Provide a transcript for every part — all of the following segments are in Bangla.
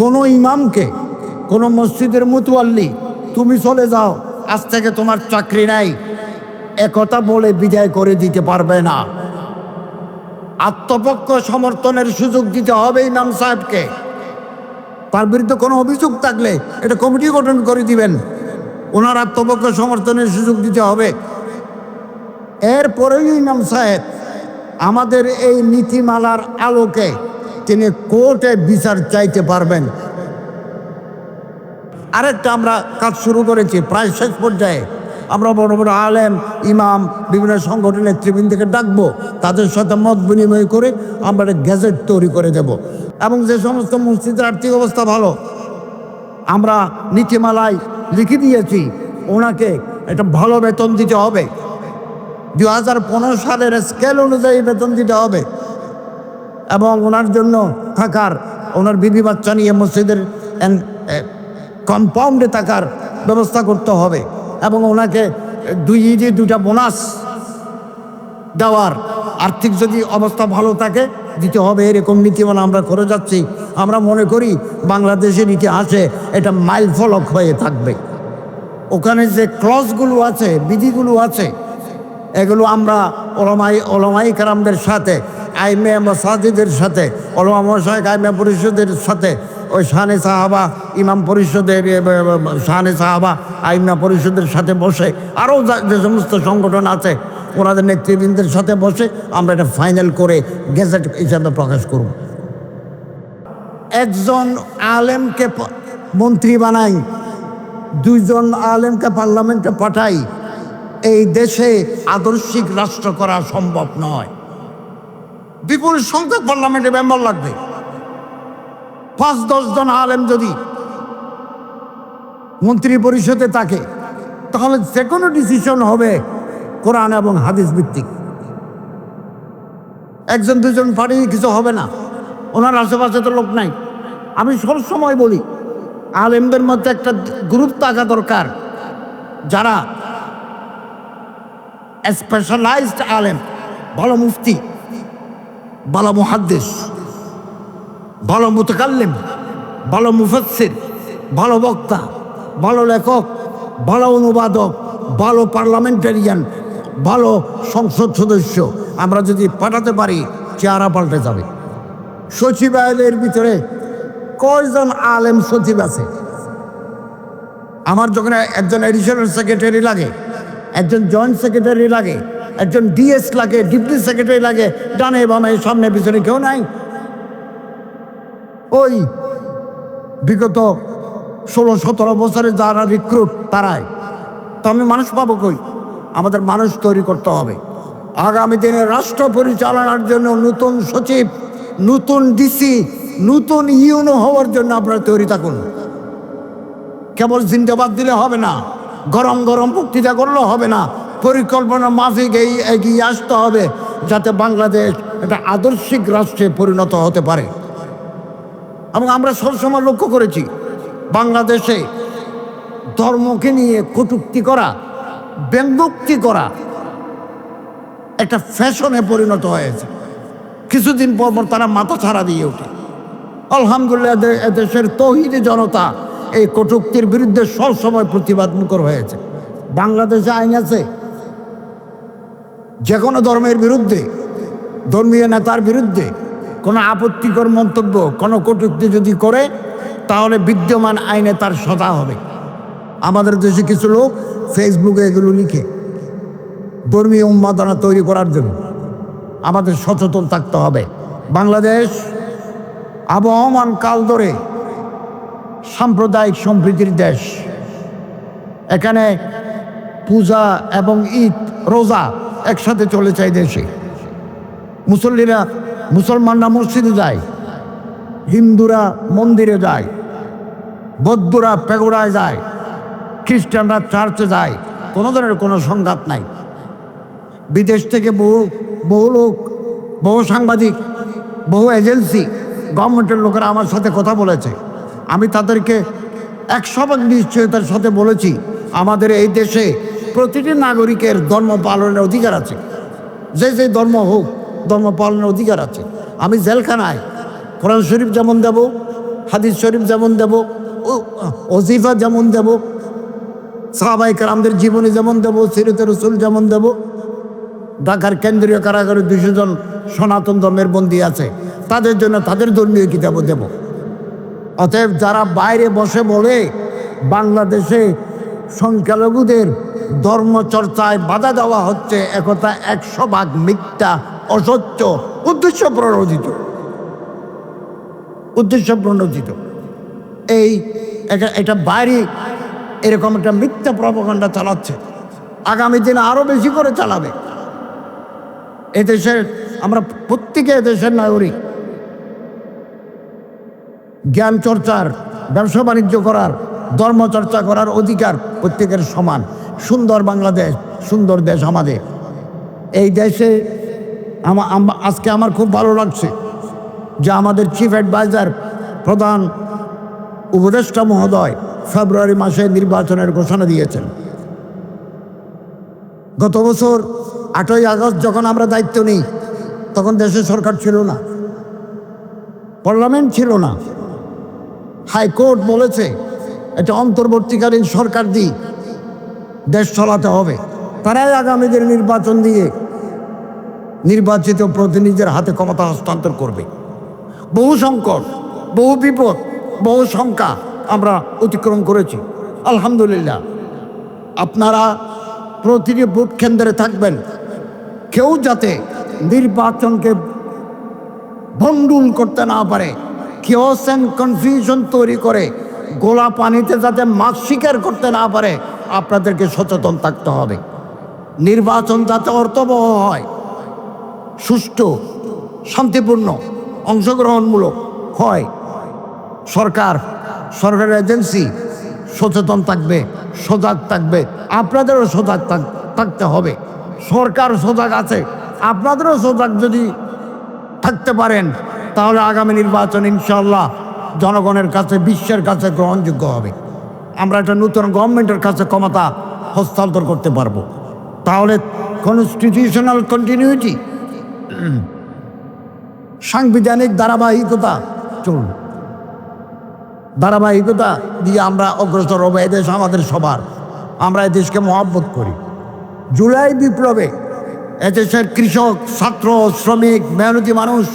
কোনো ইমামকে, কোনো মসজিদের মুতুয়াল্লি তুমি চলে যাও, আজ থেকে তোমার চাকরি নাই। একথা বলে বিদায় করে দিতে পারবে না। আত্মপক্ষ সমর্থনের সুযোগ দিতে হবে ইমাম সাহেবকে। তার বিরুদ্ধে কোনো অভিযোগ থাকলে এটা কমিটি গঠন করে দিবেন। ওনার আত্মপক্ষ সমর্থনের সুযোগ দিতে হবে। এরপরেই ইমাম সাহেব আমাদের এই নীতিমালার আলোকে তিনি কোর্টে বিচার চাইতে পারবেন। আরেকটা আমরা কাজ শুরু করেছি, প্রায় শেষ পর্যায়ে। আমরা বড় বড় আলেম, ইমাম, বিভিন্ন সংগঠনের নেতৃবৃন্দকে ডাকবো, তাদের সাথে মত বিনিময় করে আমরা একটা গ্যাজেট তৈরি করে দেব। এবং যে সমস্ত মসজিদের আর্থিক অবস্থা ভালো, আমরা নীতিমালায় লিখে দিয়েছি, ওনাকে একটা ভালো বেতন দিতে হবে। দু হাজার পনেরো সালের স্কেল অনুযায়ী বেতন দিতে হবে। এবং ওনার জন্য থাকার, ওনার বিবি বাচ্চা নিয়ে মসজিদের কম্পাউন্ডে থাকার ব্যবস্থা করতে হবে এবং ওনাকে দুই ঈদে দুটা বোনাস দেওয়ার আর্থিক যদি অবস্থা ভালো থাকে, দিতে হবে এরকম নীতিমালা আমরা করে যাচ্ছি। আমরা মনে করি বাংলাদেশের ইতিহাসে এটা মাইল ফলক হয়ে থাকবে। ওখানে যে ক্লসগুলো আছে, বিধিগুলো আছে, এগুলো আমরা ওলামাই ওলামাই কারামদের সাথে আইমে মাসাজিদের সাথে ওলামা মশাইক আইমে পরিষদের সাথে ওই শাহানে সাহাবা ইমাম পরিষদের ব, সাহাবা আইমা পরিষদের সাথে বসে আরও যে সমস্ত সংগঠন আছে ওনাদের নেতৃবৃন্দের সাথে বসে আমরা এটা ফাইনাল করে গেজেট হিসাবে প্রকাশ করব। একজন আলেমকে মন্ত্রী বানাই দুইজন আলেমকে পার্লামেন্টে পাঠাই এই দেশে আদর্শিক রাষ্ট্র করা সম্ভব নয়। বিপুল সংখ্যক পার্লামেন্টে মেম্বার লাগবে। পাঁচ, দশ জন আলেম যদি মন্ত্রী পরিষদে থাকে, তাহলে যে কোনো ডিসিশন হবে কোরআন এবং হাদিস ভিত্তিক। একজন, দুজন পারি, কিছু হবে না। ওনার আশেপাশে তো লোক নাই। আমি সব সময় বলি, আলেমদের মধ্যে একটা গ্রুপ থাকা দরকার, যারা স্পেশালাইজড আলেম, ভালো মুফতি ভালো মহাদ্দেশ ভালো মুতকাল্লিম ভালো মুফাসসির ভালো বক্তা ভালো লেখক ভালো অনুবাদক ভালো পার্লামেন্টারিয়ান ভালো সংসদ সদস্য। আমরা যদি পাঠাতে পারি, চেহারা পাল্টে যাবে। সচিবালয়ের ভিতরে কয়জন আলেম সচিব আছে? আমার যখন একজন এডিশনাল সেক্রেটারি লাগে, একজন জয়েন্ট সেক্রেটারি লাগে একজন ডিএস লাগে ডিপটি সেক্রেটারি লাগে, ডানে বামে, সামনে, পিছনে কেউ নাই। ওই বিগত ষোলো, সতেরো বছরে যারা রিক্রুট তারাই। তো আমি মানুষ পাবো কই? আমাদের মানুষ তৈরি করতে হবে। আগামী দিনে রাষ্ট্র পরিচালনার জন্য নতুন সচিব, নতুন ডিসি নতুন ইউনো হওয়ার জন্য আপনারা তৈরি থাকুন। কেবল জিন্দাবাদ দিলে হবে না, গরম গরম বক্তৃতা করলে হবে না পরিকল্পনা মাফিক এই এগিয়ে আসতে হবে যাতে বাংলাদেশ একটা আদর্শিক রাষ্ট্রে পরিণত হতে পারে। এবং আমরা সবসময় লক্ষ্য করেছি, বাংলাদেশে ধর্মকে নিয়ে কটুক্তি করা, ব্যঙ্গোক্তি করা একটা ফ্যাশনে পরিণত হয়েছে। কিছুদিন পর পর তারা মাথা ছাড়া দিয়ে ওঠে। আলহামদুলিল্লাহ দেশের তহিদি জনতা এই কটুক্তির বিরুদ্ধে সবসময় প্রতিবাদ মুখর হয়েছে। বাংলাদেশে আইন আছে যে কোনো ধর্মের বিরুদ্ধে, ধর্মীয় নেতার বিরুদ্ধে কোনো আপত্তিকর মন্তব্য, কোনো কটুক্তি যদি করে, তাহলে বিদ্যমান আইনে তার সদা হবে। আমাদের দেশে কিছু লোক ফেসবুকে এগুলো লিখে ধর্মীয় উন্মাদনা তৈরি করার জন্য আমাদের সচেতন থাকতে হবে। বাংলাদেশ আবহমান কাল ধরে সাম্প্রদায়িক সম্প্রীতির দেশ। এখানে পূজা এবং ঈদ, রোজা একসাথে চলে চাই দেশে। মুসল্লিরা মুসলমানরা মসজিদে যায়, হিন্দুরা মন্দিরে যায়, বৌদ্ধরা পেগোড়ায় যায়, খ্রিস্টানরা চার্চে যায়, কোনো ধরনের কোনো সংঘাত নাই। বিদেশ থেকে বহু বহু লোক, বহু সাংবাদিক, বহু এজেন্সি, গভর্নমেন্টের লোকেরা আমার সাথে কথা বলেছে। আমি তাদেরকে একশো ভাগ নিশ্চয়তার সাথে বলেছি, আমাদের এই দেশে প্রতিটি নাগরিকের ধর্ম পালনের অধিকার আছে। যে যে ধর্ম হোক, ধর্ম পালনের অধিকার আছে। আমি জেলখানায় কোরআন শরীফ যেমন দেব, হাদিস শরীফ যেমন দেব ওজিফা যেমন দেব সাহাবাই কালামদের জীবনী যেমন দেব, সিরত রসুল যেমন দেব, ঢাকার কেন্দ্রীয় কারাগারে দুশো জন সনাতন ধর্মের বন্দী আছে, তাদের জন্য তাদের ধর্মীয় কিতাবও দেব। অতএব যারা বাইরে বসে বলে, বাংলাদেশে সংখ্যালঘুদের ধর্মচর্চায় বাধা দেওয়া হচ্ছে, একথা একশো ভাগ মিথ্যা, অসত্য, উদ্দেশ্য প্রণোদিত। উদ্দেশ্য প্রণোদিত। এই এটা এটা বাইরে এরকম একটা মিথ্যা প্রপাগান্ডা চালাচ্ছে। আগামী দিনে আরও বেশি করে চালাবে। এদেশের, আমরা প্রত্যেকে এদেশের নাগরিক। জ্ঞান চর্চার ব্যবসা বাণিজ্য করার, ধর্মচর্চা করার অধিকার প্রত্যেকের সমান। সুন্দর বাংলাদেশ, সুন্দর দেশ আমাদের। এই দেশে আজকে আমার খুব ভালো লাগছে যে আমাদের চিফ অ্যাডভাইজার প্রধান উপদেষ্টা মহোদয় ফেব্রুয়ারি মাসে নির্বাচনের ঘোষণা দিয়েছেন। গত বছর আটই আগস্ট যখন আমরা দায়িত্ব নিই, তখন দেশে সরকার ছিল না, পার্লামেন্ট ছিল না। হাইকোর্ট বলেছে এটা অন্তর্বর্তীকালীন সরকার দিয়ে দেশ চালাতে হবে। তারাই আগামীদের নির্বাচন দিয়ে নির্বাচিত প্রতিনিধিদের হাতে ক্ষমতা হস্তান্তর করবে। বহু সংকট, বহু বিপদ, বহু শঙ্কা আমরা অতিক্রম করেছি। আলহামদুলিল্লাহ। আপনারা প্রতিটি ভোট কেন্দ্রে থাকবেন। কেউ যাতে নির্বাচনকে ভণ্ডুল করতে না পারে কিওস অ্যান্ড কনফিউশন তৈরি করে, গোলা পানিতে যাতে মাছ শিকার করতে না পারে আপনাদেরকে সচেতন থাকতে হবে। নির্বাচন যাতে অর্থবহ হয়, সুষ্ঠু, শান্তিপূর্ণ, অংশগ্রহণমূলক হয়। সরকার সরকারের এজেন্সি সচেতন থাকবে, সজাগ থাকবে, আপনাদেরও সজাগ থাক- থাকতে হবে। সরকার সজাগ আছে, আপনাদেরও সজাগ যদি থাকতে পারেন, তাহলে আগামী নির্বাচন ইনশাল্লাহ জনগণের কাছে, বিশ্বের কাছে গ্রহণযোগ্য হবে। আমরা একটা নতুন গভর্নমেন্টের কাছে ক্ষমতা হস্তান্তর করতে পারব। তাহলে কনস্টিটিউশনাল কন্টিনিউটি সাংবিধানিক ধারাবাহিকতা চলবে ধারাবাহিকতা দিয়ে আমরা অগ্রসর হব এদেশ আমাদের সবার। আমরা এদেশকে মহাব্বত করি। জুলাই বিপ্লবে এদেশের কৃষক, ছাত্র, শ্রমিক, মেহনতি মানুষ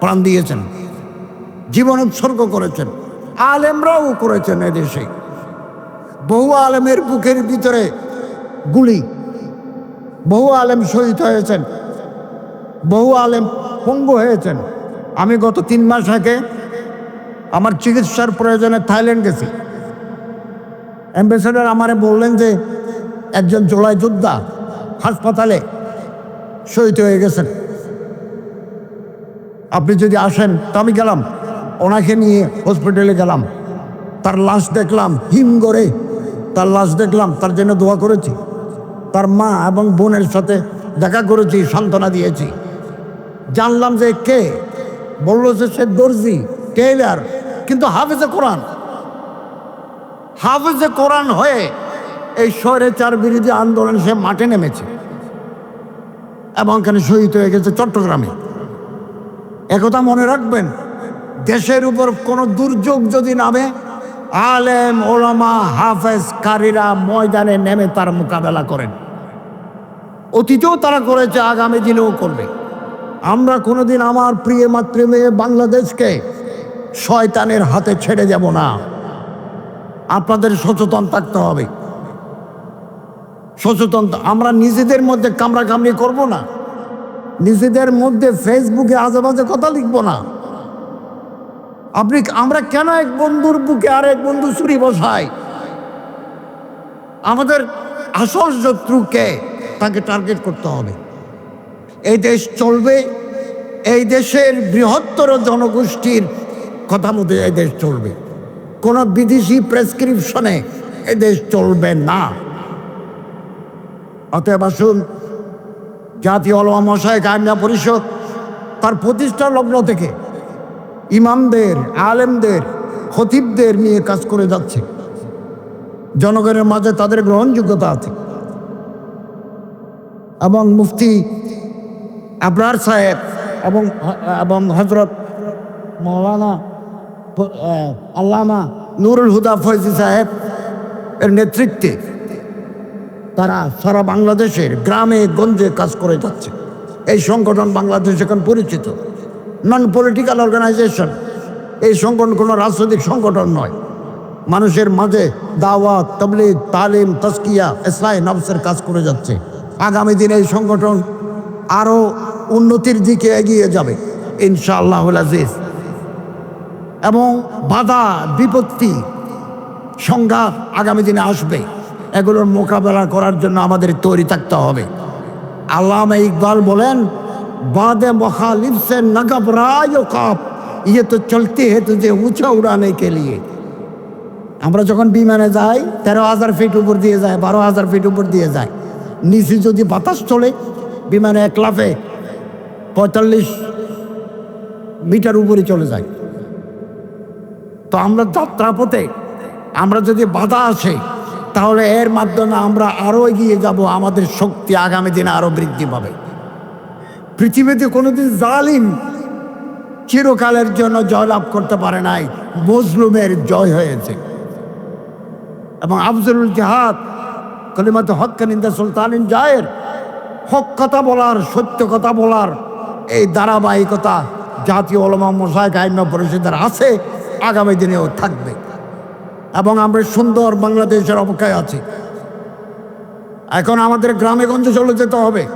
প্রাণ দিয়েছেন। জীবন উৎসর্গ করেছেন। আলেমরাও করেছেন এদেশে। বহু আলেমের বুকের ভিতরে গুলি। বহু আলেম শহীদ হয়েছেন। বহু আলেম পঙ্গু হয়েছেন। আমি গত তিন মাস আগে আমার চিকিৎসার প্রয়োজনে থাইল্যান্ড গেছি। অ্যাম্বাসেডার আমারে বললেন যে, একজন জোলাই যোদ্ধা হাসপাতালে শহীদ হয়ে গেছেন। আপনি যদি আসেন, তো আমি গেলাম। ওনাকে নিয়ে হসপিটালে গেলাম। তার লাশ দেখলাম, হিম করে তার লাশ দেখলাম, তার জন্য দোয়া করেছি। তার মা এবং বোনের সাথে দেখা করেছি, সান্ত্বনা দিয়েছি। জানলাম যে কে? বলল যে সে দর্জি, টেইলার, কিন্তু হাফেজে কোরআন। হাফেজে কোরআন হয়ে এই শহরে চার বিরোধী আন্দোলন সে মাঠে নেমেছে এবং এখানে শহীদ হয়ে গেছে চট্টগ্রামে। একথা মনে রাখবেন দেশের উপর কোনো দুর্যোগ যদি নামে, আলেম, ওলামা হাফেজ কারীরা ময়দানে নেমে তার মোকাবেলা করেন। অতীতেও তারা করেছে, আগামী দিনেও করবে। আমরা কোনোদিন আমার প্রিয় মাতৃমেয়ে বাংলাদেশকে শয়তানের হাতে ছেড়ে যাব না। আপনাদের সচেতন থাকতে হবে। সচেতন আমরা নিজেদের মধ্যে কামড়া কামড়াকামড়ি করব না। নিজেদের মধ্যে ফেসবুকে আজে বাজে কথা লিখব না। আপনি আমরা কেন এক বন্ধুর বুকে আর এক বন্ধু ছুরি বসাই? আমাদের আসল শত্রুকে তাকে টার্গেট করতে হবে। এই দেশ চলবে, এই দেশের বৃহত্তর জনগোষ্ঠীর কথা মতো এই দেশ চলবে। কোনো বিদেশি প্রেসক্রিপশনে এ দেশ চলবে না। অতএব আসুন, জাতীয় অলমা মশাই কায়মনা পরিষদ তার প্রতিষ্ঠা লগ্ন থেকে ইমামদের, আলেমদের, খতিবদের নিয়ে কাজ করে যাচ্ছে। জনগণের মাঝে তাদের গ্রহণযোগ্যতা আছে। এবং মুফতি আবরার সাহেব এবং এবং হজরত মৌলানা আল্লামা নুরুল হুদা ফয়জি সাহেব এর নেতৃত্বে তারা সারা বাংলাদেশের গ্রামে, গঞ্জে কাজ করে যাচ্ছে। এই সংগঠন বাংলাদেশ এখন পরিচিত। নন পলিটিক্যাল অর্গানাইজেশন এই সংগঠন কোনো রাজনৈতিক সংগঠন নয়। মানুষের মাঝে দাওয়াত, তবলিগ, তালিম তস্কিয়া ইসলাই নবসের কাজ করে যাচ্ছে। আগামী দিনে এই সংগঠন আরও উন্নতির দিকে এগিয়ে যাবে ইনশাআল্লাহ আজিজ। এবং বাধা, বিপত্তি, সংঘাত আগামী দিনে আসবে। এগুলোর মোকাবেলা করার জন্য আমাদের তৈরি থাকতে হবে। আল্লামা ইকবাল বলেন বাদে মখালিফ সে নগবরায় কাপ। ইয়ে তো চলতে হে তুঝে উঁচা উড়ানে কে লিয়ে। আমরা যখন বিমানে যাই, তেরো হাজার ফিট উপর দিয়ে যায়, বারো হাজার ফিট উপর দিয়ে যায়। নিচে যদি বাতাস চলে, বিমানে এক লাফে পঁয়তাল্লিশ মিটার উপরে চলে যায়। তো আমরা যাত্রাপথে আমরা যদি বাধা আসে, তাহলে এর মাধ্যমে আমরা আরও এগিয়ে যাব, আমাদের শক্তি আগামী দিনে আরও বৃদ্ধি পাবে। পৃথিবীতে কোনোদিন জালিম চিরকালের জন্য জয়লাভ করতে পারে নাই, মজলুমের জয় হয়েছে। এবং আফজলুল জাহাদ কলিমাত হকানিন্দা সুলতানিন জায়ের, হক কথা বলার, সত্য কথা বলার, এই ধারাবাহিকতা জাতীয় ওলমা মশাই আইন পরিষদের আছে, আগামী দিনেও থাকবে। এবং আমরা সুন্দর বাংলাদেশের অপেক্ষায় আছি। এখন আমাদের গ্রামে গঞ্জে চলে যেতে হবে।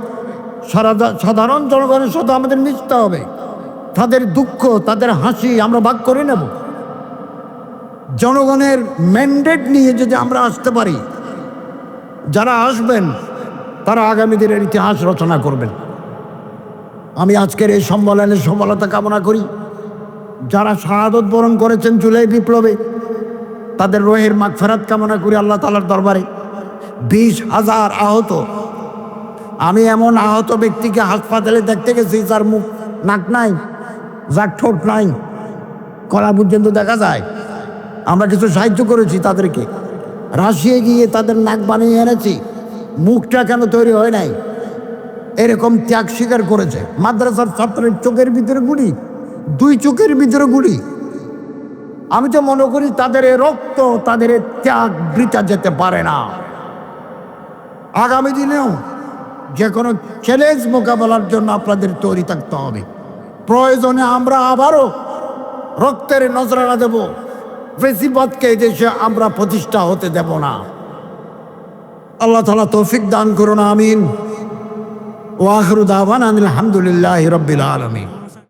সারা সাধারণ জনগণের সাথে আমাদের মিশতে হবে। তাদের দুঃখ, তাদের হাসি আমরা ভাগ করে নেব। জনগণের ম্যান্ডেট নিয়ে যদি আমরা আসতে পারি, যারা আসবেন, তারা আগামী দিনের ইতিহাস রচনা করবেন। আমি আজকের এই সম্মেলনের সফলতা কামনা করি। যারা শাহাদত বরণ করেছেন জুলাই বিপ্লবে, তাদের রোহের মাগফেরাত কামনা করি আল্লাহ তালার দরবারে। বিশ হাজার আহত আমি এমন আহত ব্যক্তিকে হাসপাতালে দেখতে গেছি, যার মুখ, নাক নাই, যার ঠোঁট নাই, কলা পর্যন্ত দেখা যায়। আমরা কিছু সাহায্য করেছি তাদেরকে। রাশিয়ে গিয়ে তাদের নাক বানিয়ে এনেছি। মুখটা কেন তৈরি হয় নাই? এরকম ত্যাগ স্বীকার করেছে। মাদ্রাসার ছাত্রের চোখের ভিতরে গুলি, দুই চোখের ভিতরে গুলি। আমি তো মনে করি তাদের রক্ত, তাদের ত্যাগ বৃতা যেতে পারে না। আগামী দিনেও যে কোনো চ্যালেঞ্জ মোকাবেলার জন্য আপনাদের তৈরি থাকতে হবে। প্রয়োজনে আমরা আবারও রক্তের নজরানা দেব। বেশিবাদকে দেশে আমরা প্রতিষ্ঠা হতে দেব না। আল্লাহ তালা তৌফিক দান করুন, আমিন। ওয়াহরুদ আহবান আলহামদুলিল্লাহ রব্বিল আলমী